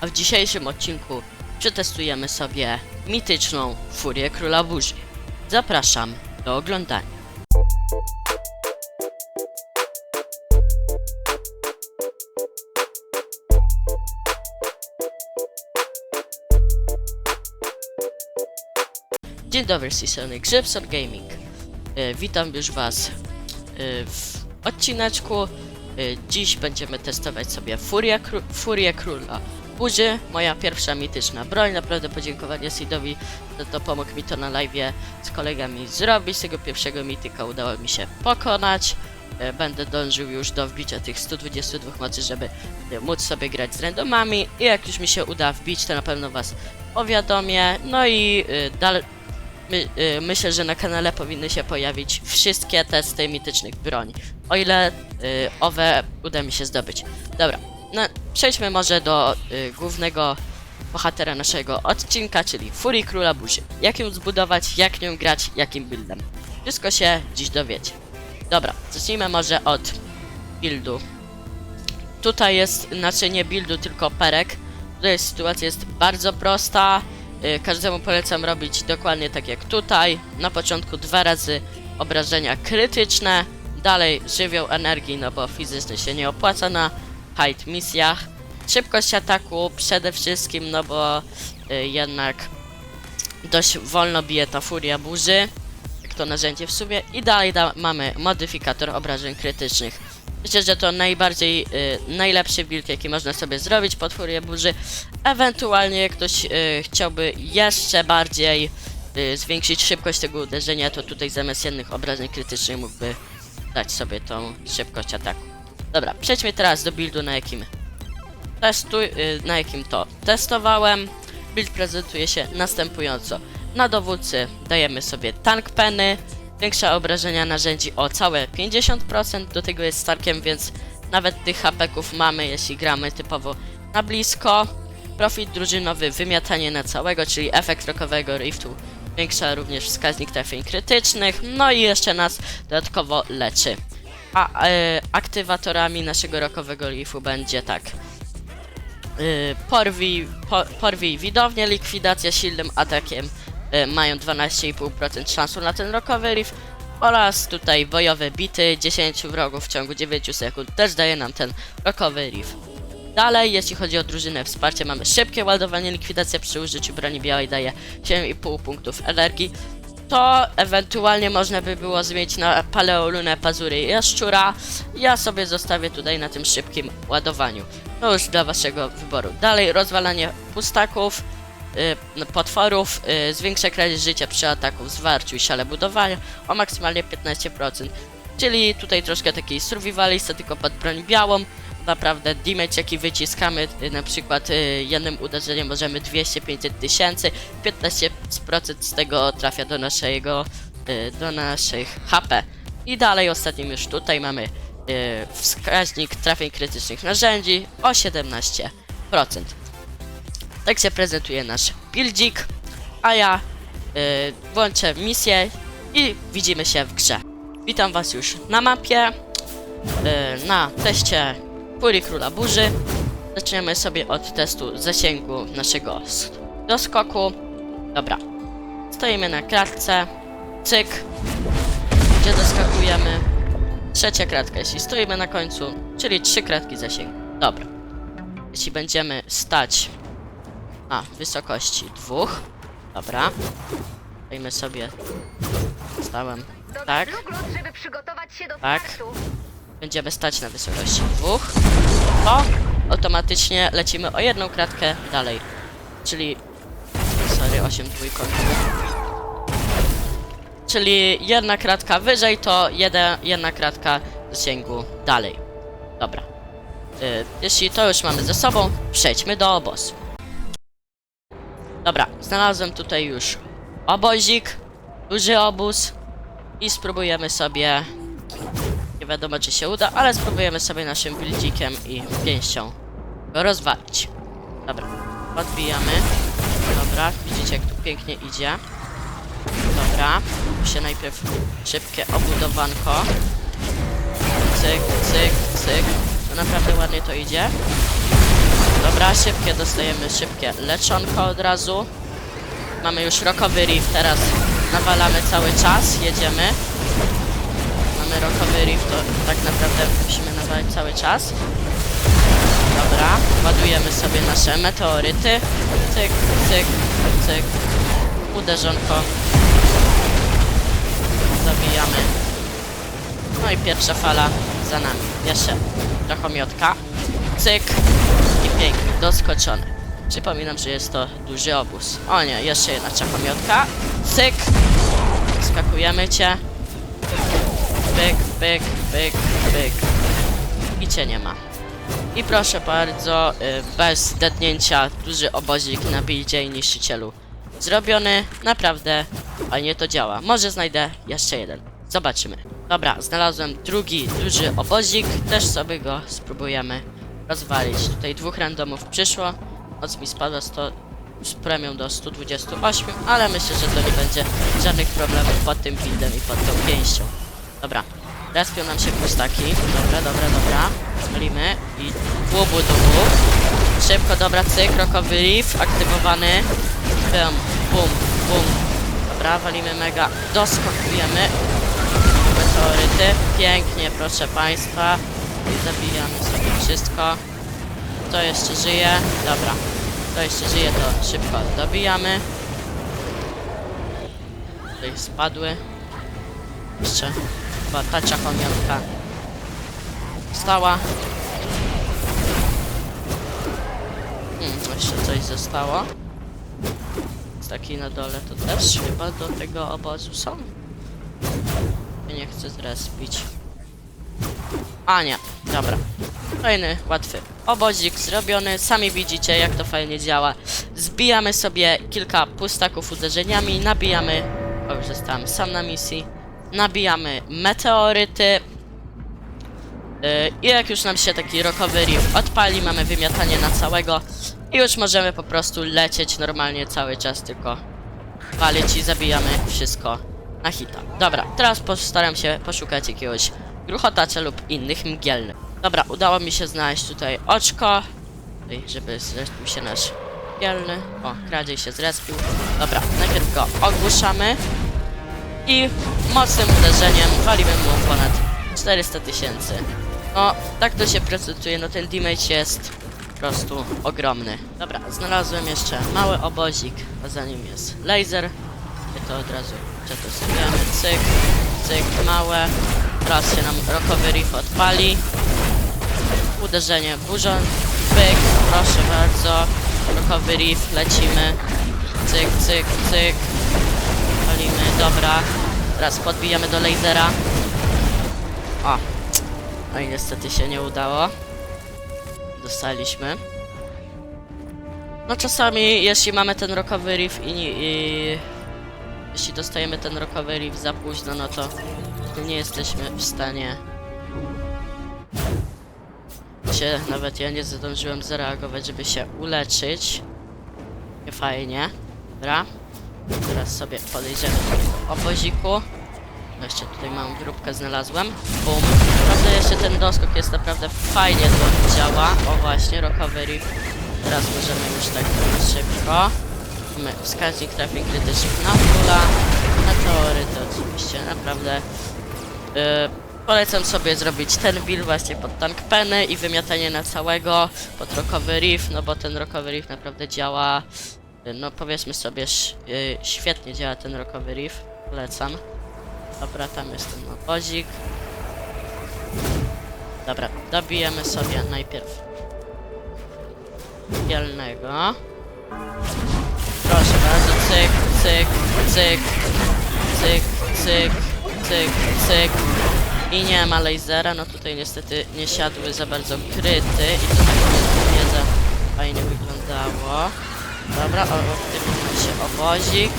a w dzisiejszym odcinku przetestujemy sobie mityczną Furię Króla Burzy. Zapraszam do oglądania. Dzień dobry, z tej Gaming. E, witam już Was e, w odcineczku. E, dziś będziemy testować sobie Furię, Kró- Furię Króla Burzy, moja pierwsza mityczna broń. Naprawdę podziękowanie Sidowi, że to pomógł mi to na live z kolegami zrobić. Tego pierwszego mityka udało mi się pokonać. E, Będę dążył już do wbicia tych 122 mocy, żeby móc sobie grać z randomami i jak już mi się uda wbić, to na pewno Was powiadomię. No i e, dalej My, y, myślę, że na kanale powinny się pojawić wszystkie testy mitycznych broni. O ile y, owe uda mi się zdobyć. Dobra, no, przejdźmy może do y, głównego bohatera naszego odcinka, czyli Furii Króla Burzy. Jak ją zbudować, jak nią grać, jakim buildem. Wszystko się dziś dowiecie. Dobra, zacznijmy może od buildu. Tutaj jest, znaczy nie buildu, tylko perek. Tutaj sytuacja jest bardzo prosta. Y, Każdemu polecam robić dokładnie tak jak tutaj. Na początku dwa razy obrażenia krytyczne, dalej żywioł energii, no bo fizycznie się nie opłaca na hide misjach. Szybkość ataku przede wszystkim, no bo y, jednak dość wolno bije ta furia burzy, jak to narzędzie w sumie. I dalej da, mamy modyfikator obrażeń krytycznych. Myślę, że to najbardziej, y, najlepszy build, jaki można sobie zrobić pod furię burzy. Ewentualnie jak ktoś y, chciałby jeszcze bardziej y, zwiększyć szybkość tego uderzenia, to tutaj zamiast jednych obrażeń krytycznych mógłby dać sobie tą szybkość ataku. Dobra, przejdźmy teraz do buildu, na jakim testuj, y, na jakim to testowałem. Build prezentuje się następująco. Na dowódcy dajemy sobie tank penny, większe obrażenia narzędzi o całe 50%, do tego jest starkiem, więc nawet tych hapeków mamy, jeśli gramy typowo na blisko. Profit drużynowy, wymiatanie na całego, czyli efekt rokowego riftu, większa również wskaźnik trafień krytycznych, no i jeszcze nas dodatkowo leczy. A e, aktywatorami naszego rokowego riftu będzie tak. Y, porwij, po, porwij widownię, likwidacja silnym atakiem y, mają 12,5% szansu na ten rokowy riff oraz tutaj bojowe bity 10 wrogów w ciągu 9 sekund też daje nam ten rokowy riff. Dalej, jeśli chodzi o drużynę wsparcie, mamy szybkie ładowanie, likwidacja przy użyciu broni białej daje 7,5 punktów energii. To ewentualnie można by było zmienić na paleolunę pazury jaszczura. Ja sobie zostawię tutaj na tym szybkim ładowaniu. To już dla waszego wyboru. Dalej, rozwalanie pustaków, y, potworów, y, zwiększa kradzież życia przy ataku zwarciu i szale budowania o maksymalnie 15%. Czyli tutaj troszkę takiej survivalista, tylko pod broń białą. Naprawdę damage jaki wyciskamy, y, na przykład y, jednym uderzeniem możemy 200-500 tysięcy, 15% z tego trafia do naszego, y, do naszych HP. I dalej ostatnim już tutaj mamy wskaźnik trafień krytycznych narzędzi o 17%. Tak się prezentuje nasz buildzik, a ja włączę misję i widzimy się w grze. Witam was już na mapie, na teście Furii Króla Burzy. Zaczniemy sobie od testu zasięgu naszego doskoku. Dobra, stoimy na klatce, cyk, gdzie doskakujemy. Trzecia kratka, jeśli stoimy na końcu, czyli trzy kratki zasięgu. Dobra. Jeśli będziemy stać na wysokości dwóch, dobra. Stoimy sobie. Stałem. Tak. Tak. żeby przygotować się do Tak. startu. Będziemy stać na wysokości dwóch, to automatycznie lecimy o jedną kratkę dalej. Czyli. Sorry, 8 dwójką. Czyli jedna kratka wyżej to jeden, jedna kratka zasięgu dalej. Dobra. Y, jeśli to już mamy ze sobą, przejdźmy do obozu. Dobra, znalazłem tutaj już obozik, duży obóz i spróbujemy sobie wiadomo czy się uda, ale spróbujemy sobie naszym buildzikiem i pięścią go rozwalić. Dobra, odbijamy. Dobra, widzicie jak tu pięknie idzie. Dobra, się najpierw szybkie obudowanko. Cyk, cyk, cyk. To naprawdę ładnie to idzie. Dobra, szybkie dostajemy szybkie leczonko od razu. Mamy już rokowy reef, teraz nawalamy cały czas, jedziemy. Mamy rokowy reef, to tak naprawdę musimy nawalać cały czas. Dobra, ładujemy sobie nasze meteoryty. Cyk, cyk, cyk. Uderzonko. Zabijamy. No i pierwsza fala za nami. Jeszcze trochę miotka. Cyk. I pięknie, doskoczony. Przypominam, że jest to duży obóz. O nie, jeszcze jedna czachomiotka. Cyk. Skakujemy cię. Pyk, pyk, pyk, pyk. I cię nie ma. I proszę bardzo, y, bez dednięcia duży obozik na bildzie i niszczycielu. Zrobiony, naprawdę fajnie to działa. Może znajdę jeszcze jeden. Zobaczymy. Dobra, znalazłem drugi duży obozik. Też sobie go spróbujemy rozwalić. Tutaj dwóch randomów przyszło. Moc mi spadła 100, z premią do 128, ale myślę, że to nie będzie żadnych problemów pod tym buildem i pod tą pięścią. Dobra, respią nam się pustaki. Dobra, dobra, dobra. Walimy i łubu łub. Szybko, dobra, cyk, rokowy reef aktywowany. Bum, bum, bum. Dobra, walimy mega. Doskakujemy. Meteoryty. Pięknie, proszę Państwa. Zabijamy sobie wszystko. To jeszcze żyje. Dobra. To jeszcze żyje, to szybko dobijamy. Tutaj spadły. Jeszcze chyba ta czachomiotka stała. Hmm, jeszcze coś zostało. Taki na dole to też chyba do tego obozu są. Ja nie chcę zrespić. A nie, dobra. Fajny, łatwy obozik zrobiony. Sami widzicie jak to fajnie działa. Zbijamy sobie kilka pustaków uderzeniami, nabijamy... O, już zostałem sam na misji. Nabijamy meteoryty. Yy, I jak już nam się taki rokowy reef odpali, mamy wymiatanie na całego i już możemy po prostu lecieć normalnie cały czas, tylko walić i zabijamy wszystko na hita. Dobra, teraz postaram się poszukać jakiegoś gruchotacza lub innych mgielnych. Dobra, udało mi się znaleźć tutaj oczko, żeby zrespił się nasz mgielny. O, kradziej się zrespił. Dobra, najpierw go ogłuszamy i mocnym uderzeniem walimy mu ponad 400 tysięcy. No, tak to się prezentuje, no ten damage jest po prostu ogromny. Dobra, znalazłem jeszcze mały obozik, a za nim jest laser. I to od razu przetestujemy, cyk, cyk, małe. Teraz się nam rokowy reef odpali. Uderzenie burzą, pyk, proszę bardzo. Rokowy reef, lecimy. Cyk, cyk, cyk. Dobra. Teraz podbijamy do lasera. O. No i niestety się nie udało. Dostaliśmy. No czasami, jeśli mamy ten rokowy reef i, i jeśli dostajemy ten rokowy reef za późno, no to nie jesteśmy w stanie się, nawet ja nie zdążyłem zareagować, żeby się uleczyć. Nie fajnie. Dobra. Teraz sobie podejdziemy oboziku. No Jeszcze tutaj małą grupkę znalazłem. Bum. Naprawdę jeszcze ten doskok jest naprawdę fajnie to działa. O właśnie, reef. Teraz możemy już tak szybko. Mamy wskaźnik trafień krytycznych na fula. Na teory to oczywiście naprawdę yy, polecam sobie zrobić ten build właśnie pod tank penny i wymiatanie na całego pod rokowy reef, no bo ten rokowy reef naprawdę działa yy, no powiedzmy sobie yy, świetnie działa ten rokowy reef. Polecam. Dobra, tam jest ten obozik. Dobra, dobijemy sobie najpierw bielnego. Proszę bardzo, cyk, cyk, cyk, cyk, cyk, cyk, cyk. I nie ma lasera, no tutaj niestety nie siadły za bardzo kryty i to tak nie, za fajnie wyglądało. Dobra, o, aktywuje się obozik.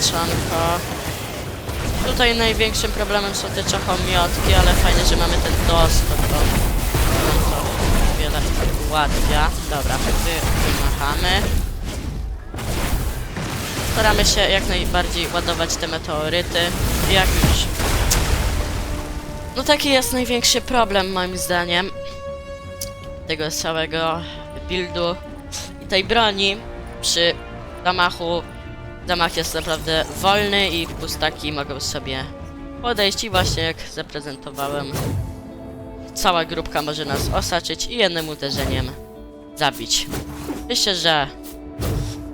Trzonko. Tutaj największym problemem są te czachomiotki, ale fajnie, że mamy ten dostęp, bo nam to wiele ułatwia. Dobra, wy, wymachamy. Staramy się jak najbardziej ładować te meteoryty. Jak już. No taki jest największy problem moim zdaniem. tego całego buildu i tej broni przy zamachu. Zamach jest naprawdę wolny i pustaki mogą sobie podejść i właśnie jak zaprezentowałem cała grupka może nas osaczyć i jednym uderzeniem zabić. Myślę, że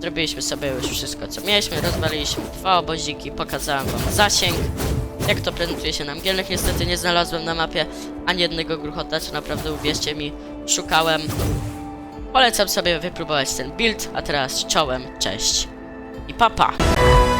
zrobiliśmy sobie już wszystko co mieliśmy, rozwaliliśmy dwa oboziki, pokazałem wam zasięg, jak to prezentuje się na mgielnych. Niestety nie znalazłem na mapie ani jednego gruchota, co naprawdę uwierzcie mi, szukałem. Polecam sobie wypróbować ten build, a teraz czołem, cześć i papa! Pa.